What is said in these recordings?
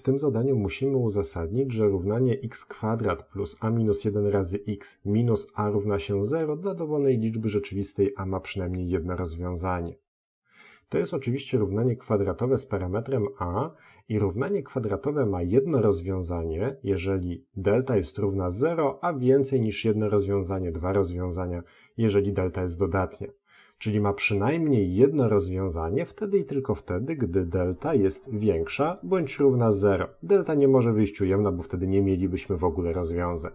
W tym zadaniu musimy uzasadnić, że równanie x kwadrat plus a minus 1 razy x minus a równa się 0 dla dowolnej liczby rzeczywistej a ma przynajmniej jedno rozwiązanie. To jest oczywiście równanie kwadratowe z parametrem a i równanie kwadratowe ma jedno rozwiązanie, jeżeli delta jest równa 0, a więcej niż jedno rozwiązanie, dwa rozwiązania, jeżeli delta jest dodatnia. Czyli ma przynajmniej jedno rozwiązanie wtedy i tylko wtedy, gdy delta jest większa bądź równa 0. Delta nie może wyjść ujemna, bo wtedy nie mielibyśmy w ogóle rozwiązań.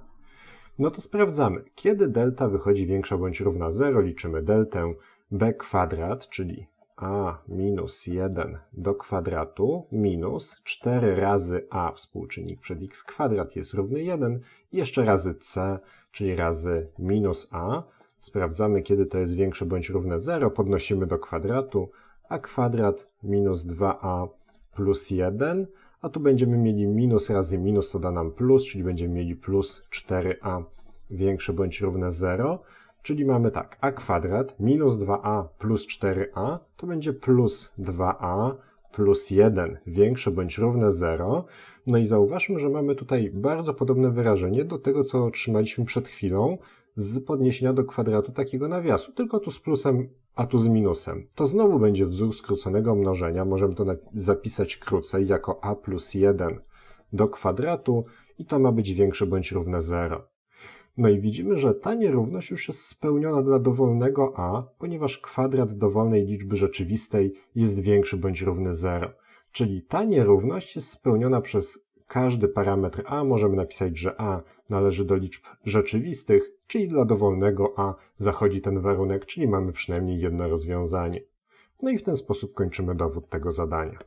No to sprawdzamy. Kiedy delta wychodzi większa bądź równa 0, liczymy deltę b kwadrat, czyli a minus 1 do kwadratu minus 4 razy a współczynnik przed x kwadrat jest równy 1 i jeszcze razy c, czyli razy minus a. Sprawdzamy, kiedy to jest większe bądź równe 0, podnosimy do kwadratu, a kwadrat minus 2a plus 1, a tu będziemy mieli minus razy minus, to da nam plus, czyli będziemy mieli plus 4a większe bądź równe 0, czyli mamy tak, a kwadrat minus 2a plus 4a to będzie plus 2a plus 1 większe bądź równe 0. No i zauważmy, że mamy tutaj bardzo podobne wyrażenie do tego, co otrzymaliśmy przed chwilą z podniesienia do kwadratu takiego nawiasu, tylko tu z plusem, a tu z minusem. To znowu będzie wzór skróconego mnożenia, możemy to zapisać krócej jako a plus 1 do kwadratu i to ma być większe bądź równe 0. No i widzimy, że ta nierówność już jest spełniona dla dowolnego a, ponieważ kwadrat dowolnej liczby rzeczywistej jest większy bądź równy 0. Czyli ta nierówność jest spełniona przez każdy parametr a. Możemy napisać, że a należy do liczb rzeczywistych, czyli dla dowolnego a zachodzi ten warunek, czyli mamy przynajmniej jedno rozwiązanie. No i w ten sposób kończymy dowód tego zadania.